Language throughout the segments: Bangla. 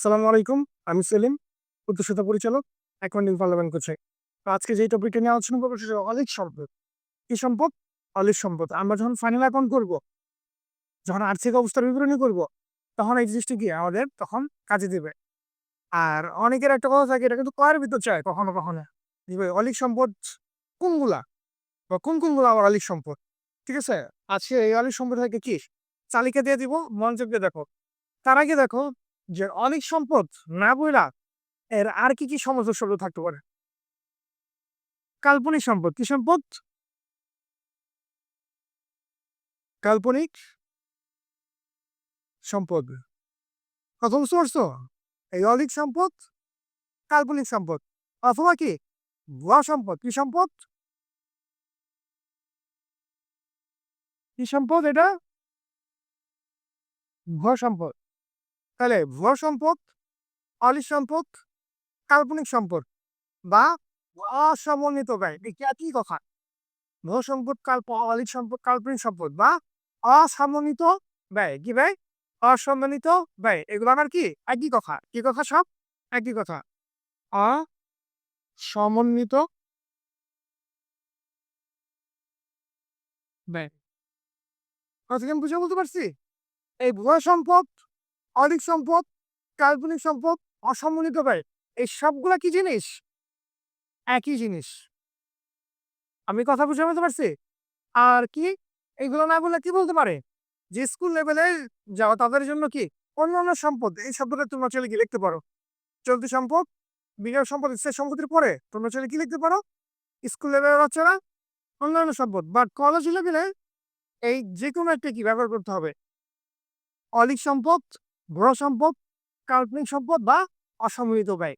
সালামু আলাইকুম, আমি সেলিম উদ্দেশ্যতা পরিচালক, অ্যাকাউন্টিং পার্লামেন্ট তো আজকে যে টপিকটা নিয়ে আলোচনা করব সেটা অলিক সম্পদ। কি সম্পদ? অলিক সম্পদ। আমরা যখন ফাইনাল অ্যাকাউন্ট করব, যখন আর্থিক অবস্থার বিবরণী করব, তখন এই জিনিসটা কি? আমাদের তখন কাজে দিবে। আর অনেকের একটা কথা থাকে, এটা কিন্তু কয়ের ভিতর চায় কখনো কখনো। অলিক সম্পদ কোনগুলা? বা কোন কোনগুলো আমার অলিক সম্পদ? ঠিক আছে? আজকে এই অলিক সম্পদ থেকে কি? চালিকা দিয়ে দিব, মনোযোগ দিয়ে দেখো। তার আগে দেখো যে অনেক সম্পদ না বইলা এর আর কি কি সমস্ত শব্দ থাকতে পারে? কাল্পনিক সম্পদ, কি সম্পদ? কাল্পনিক সম্পদ। কথা বুঝতে পারছ এই অলিক সম্পদ, কাল্পনিক সম্পদ, অথবা কি? ভুয়া সম্পদ, কি সম্পদ? কি সম্পদ এটা? ভুয়া সম্পদ। তাহলে ভুয়া সম্পদ অলিক সম্পদ, কাল্পনিক সম্পদ বা অসমন্বিত ব্যয়। কি কথা? ভুয়া সম্পদ, কাল্প অলিক সম্পদ, কাল্পনিক সম্পদ বা অসমন্বিত ব্যয়। কি ব্যয়? অসম্মানিত ব্যয়। এগুলো আমার কি? একই কথা। কি কথা সব? একই কথা। অসমন্বিত ব্যয়। কথা বুঝে বলতে পারছি? এই ভুয়া সম্পদ অধিক সম্পদ, কাল্পনিক সম্পদ অসমন্বিত ব্যয়, এই সবগুলা কি জিনিস? একই জিনিস। আমি কথা বুঝে বলতে পারছি? আর কি? এইগুলো না বললে কি বলতে পারে? যে স্কুল লেভেলে যাওয়া তাদের জন্য কি? অন্যান্য সম্পদ, এই শব্দটা তোমরা চলে কি লিখতে পারো? চলতি সম্পদ বিনিয়োগ সম্পদ সে সম্পত্তির পরে তোমরা চলে কি লিখতে পারো? স্কুল লেভেলের বাচ্চারা, অন্যান্য সম্পদ বাট কলেজ লেভেলে এই যে কোনো একটা কি ব্যবহার করতে হবে? অলিক সম্পদ ভ্র সম্পদ, কাল্পনিক সম্পদ বা অসম্মিলিত ব্যয়।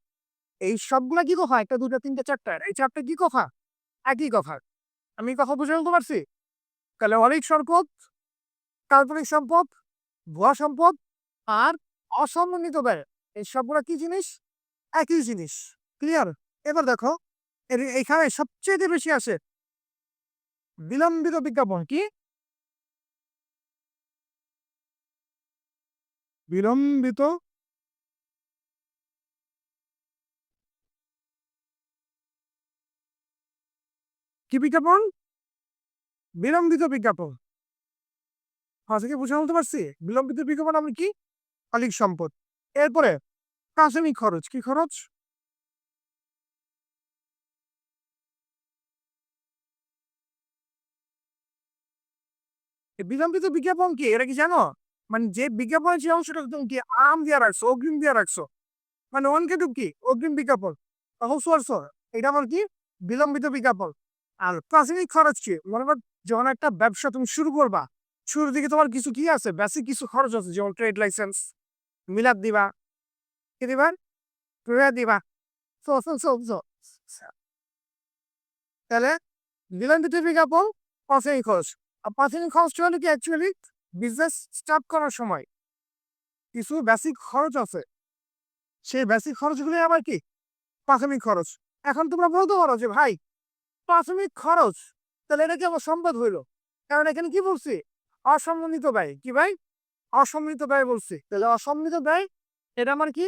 এই সবগুলা কি কথা? একটা দুটা তিনটা, চারটা। এই চারটা কি কথা? একই কথা। আমি কথা বুঝে বলতে পারছি? তাহলে অলিক সম্পদ, কাল্পনিক সম্পদ ভুয়া সম্পদ আর অসমন্বিত ব্যয়, এই সবগুলা কি জিনিস? একই জিনিস। ক্লিয়ার এবার দেখো এখানে সবচেয়ে বেশি আছে বিলম্বিত বিজ্ঞাপন, কি? বিলম্বিত কি বিজ্ঞাপন? বিলম্বিত বিজ্ঞাপন। আজকে বুঝে বলতে পারছি? বিলম্বিত বিজ্ঞাপন আমি কি? অলিক সম্পদ। এরপরে প্রাথমিক খরচ, কি খরচ? বিলম্বিত বিজ্ঞাপন কি? এটা কি জানো? মানে যে বিজ্ঞাপন যে অংশটা তুমি কি আম দিয়ে রাখছো, অগ্রিম দিয়ে রাখছো? মানে অনকে টুক কি? অগ্রিম বিজ্ঞাপন। পারছ এটা আমার কি? বিলম্বিত বিজ্ঞাপন। আর প্রাথমিক খরচ কি? মনে কর যখন একটা ব্যবসা তুমি শুরু করবা, শুরুর দিকে তোমার কিছু কি আছে? বেসিক কিছু খরচ আছে, যেমন ট্রেড লাইসেন্স মিলাদ দিবা। কি দিবা? ক্রিয়া দিবা. তাহলে বিলম্বিত বিজ্ঞাপন, প্রাথমিক খরচ। আর প্রাথমিক খরচটা হলো কি অ্যাকচুয়ালি বিজনেস স্টার্ট করার সময় কিছু বেসিক খরচ আছে। সেই বেসিক খরচগুলি আবার কি? প্রাথমিক খরচ। এখন তোমরা বলতে পারো যে, ভাই, প্রাথমিক খরচ? তাহলে এটা কি আমার সম্পদ হইল? কারণ এখানে কি বলছি? অসম্মিলিত ব্যয়। কি ভাই? অসম্মিলিত ব্যয় বলছি। তাহলে অসম্মিলিত ব্যয়, এটা আমার কি?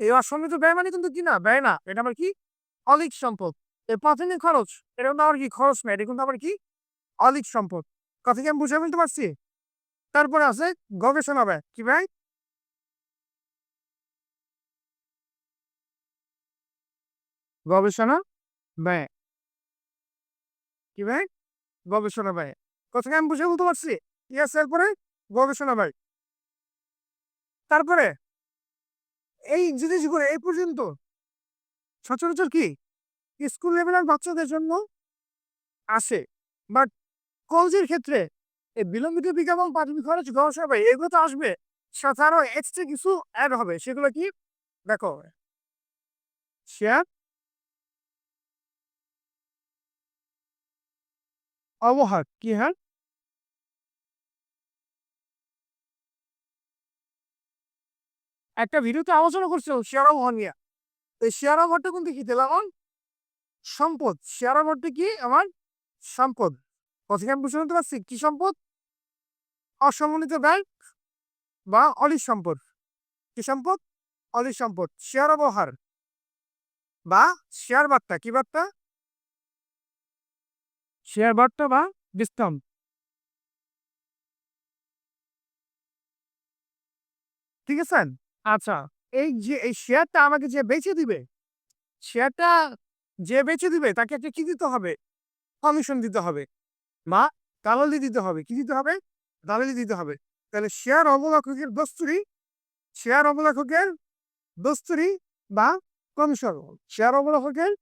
এই অসম্মিলিত ব্যয় মানে কিন্তু কি না? ব্যয় না। এটা আমার কি? অলিক সম্পদ। এই প্রাথমিক খরচ, এটা কিন্তু আমার কি? খরচ না। এটা কিন্তু আমার কি? অলিক সম্পদ। কথা কি আমি বুঝে ফেলতে পারছি? তারপরে আছে গবেষণা ব্যয় কি ভাই গবেষণা ব্যয় কি ভাই গবেষণা ব্যয় কথা কি আমি বুঝে বলতে পারছি? ইয়াস এরপরে গবেষণা ব্যয় তারপরে এই জিনিসগুলো এই পর্যন্ত সচরাচর কি? স্কুল লেভেলের বাচ্চাদের জন্য আসে। বাট কলেজের ক্ষেত্রে এই বিলম্বিত বিজ্ঞাপন, প্রাথমিক খরচ, গবেষণা ব্যয় এগুলো তো আসবে। সাথে এক্সট্রা কিছু অ্যাড হবে। সেগুলো কি? দেখো শেয়ার অবহার, কি হ্যাঁ? একটা ভিডিওতে আলোচনা করছিলাম শেয়ার অবহার নিয়ে। এই শেয়ার অবহারটা কিন্তু কি? দিলাম, সম্পদ। শেয়ার অবহারটা কি? আমার সম্পদ। আমি বুঝতে পারছি কি সম্পদ? অসমন্বিত ব্যয় বা অলিক সম্পদ? কি সম্পদ? অলিক সম্পদ। শেয়ার অবহার বা শেয়ার বার্তা, কি বার্তা? শেয়ার বার্তা বা ডিসকাউন্ট ঠিক আছে? আচ্ছা এই যে, এই শেয়ারটা আমাকে যে বেচে দিবে, শেয়ারটা যে বেচে দিবে, তাকে একটা কি দিতে হবে? কমিশন দিতে হবে। বা দালালি দিতে হবে। কি দিতে হবে? দালালি দিতে হবে। তাহলে শেয়ার অবলেখকের দস্তুরি শেয়ার অবলেখকের দস্তুরি বা কমিশন। শেয়ার অবলেখকের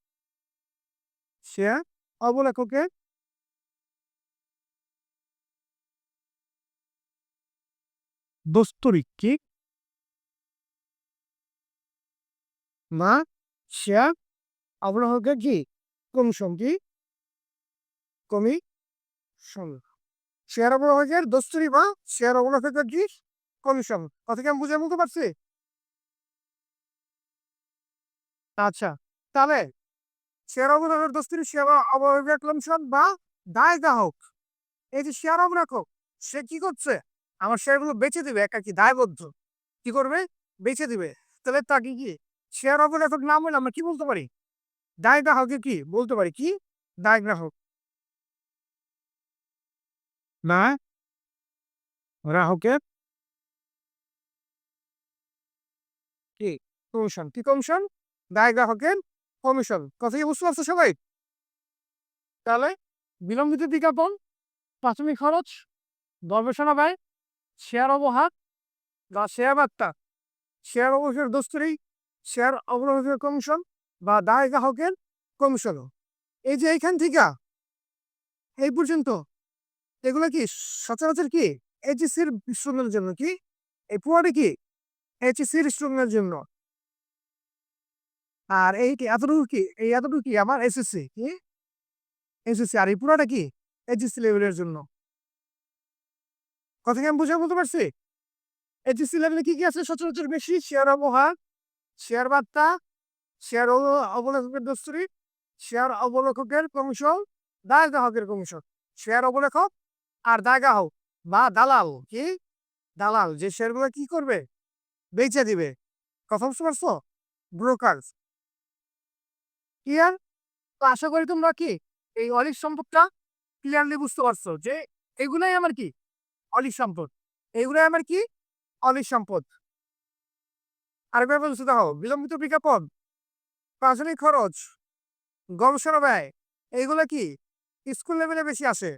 শেয়ার অবলেখকের দস্তুরি কি? মা শেয়ার অবলেখকের কি? কমিশন কি? দস্তুরি বা কি? কমিশন। কথা কি আমি বুঝে বলতে পারছি? আচ্ছা তাহলে দস্তুরি কমিশন বা দায় গ্রাহক। এই যে শেয়ার অবলেখক সে কি করছে? আমার শেয়ারগুলো বেচে দিবে, একাকি দায়বদ্ধ। কি করবে? বেচে দিবে। তাহলে তাকে কি শেয়ার অবলেখক নাম হলে আমরা কি বলতে পারি? দায় গ্রাহকে কি? বলতে পারি কি? দায় গ্রাহক। না? গ্রাহকের? কি? কমিশন কি কমিশন দায় গ্রাহকের কমিশন কথা বুঝতে পারছ সবাই? তাহলে বিলম্বিত বিজ্ঞাপন, প্রাথমিক খরচ, গবেষণা ব্যয় শেয়ার অবহার বা শেয়ার বার্তা। শেয়ার অবহারের দস্তুরি শেয়ার অবরোধের কমিশন বা দায় গ্রাহকের কমিশন এই যে এইখান থেকে, এই পর্যন্ত। এগুলো কি সচরাচর কি এইচএসির স্টুডেন্টের জন্য কি? এই পুরোটা কি এইচএসির স্টুডেন্টের জন্য? আর এই কি এতটুকু কি, এই এতটুকু কি আমার এসএসসি কি? এসএসসি আর এই পুরোটা কি এইচএসসি লেভেলের জন্য? কথা কি আমি বুঝে বলতে পারছি? এইচএসসি লেভেলে কি কি আছে সচরাচর বেশি? শেয়ার অবহার শেয়ার বার্তা শেয়ার অবলেখকের দস্তুরি শেয়ার অবলেখকের কমিশন দায় গ্রাহকের কমিশন। শেয়ার অবলেখক আর গ্রাহক বা দালাল, কি? দালাল, যে শেয়ারগুলো কি করবে? বেচে দিবে। কথা বুঝতে পারছ ব্রোকার। ক্লিয়ার? তো আশা করি তোমরা কি এই অলিক সম্পদটা ক্লিয়ারলি বুঝতে পারছ যে এগুলাই আমার কি? অলিক সম্পদ। এগুলাই আমার কি? অলিক সম্পদ। আর আরেকবার বলছি দেখো, বিলম্বিত বিজ্ঞাপন, প্রাথমিক খরচ, গবেষণা ব্যয় এইগুলো কি? স্কুল লেভেলে বেশি আসে।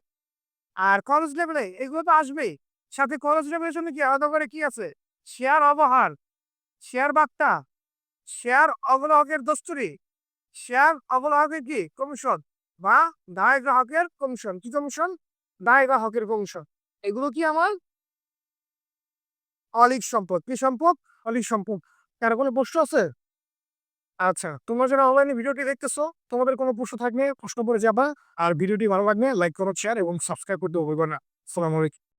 আর কলেজ লেভেলে এগুলো তো আসবেই। সাথে কলেজ লেভেলের জন্য কি আলাদা করে কি আছে? শেয়ার অবহার শেয়ার বার্তা শেয়ার অবলহকের দস্তুরি শেয়ার অবলহকের কি? কমিশন বা দায় গ্রাহকের কমিশন কি কমিশন দায় গ্রাহকের কমিশন এগুলো কি আমার? অলিক সম্পদ। কি সম্পদ? অলিক সম্পদ। কারও কোনো প্রশ্ন আছে? আচ্ছা তোমরা যারা অনলাইনে ভিডিওটি দেখতেছো, তোমাদের কোনো প্রশ্ন থাকলে প্রশ্ন করে যাবা। আর ভিডিওটি ভালো লাগলে লাইক করো শেয়ার এবং সাবস্ক্রাইব করতে হবে না। আলাইকুম।